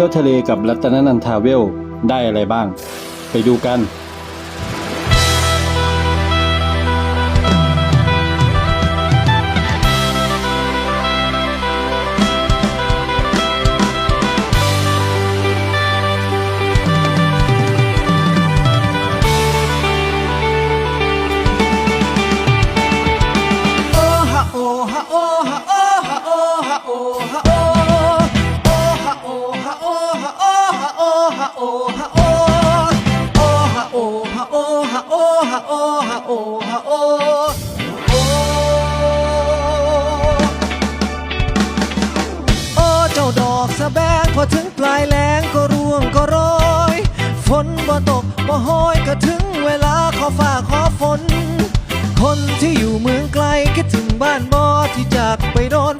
ที่ยวทะเลกับรัตนนันทาเวลได้อะไรบ้าง ไปดูกัน โอฮะโอโอฮะโอฮะโอฮะโอฮะโอฮะโอฮะโอโอเจ้าดอกสะแบงพอถึงปลายแล้งก็ร่วงก็โรยฝนบ่ตกบ่โหอยก็ถึงเวลาขอฟ้าขอฝน คนที่อยู่เมืองไกลคิดถึงบ้านบอที่จากไปโดน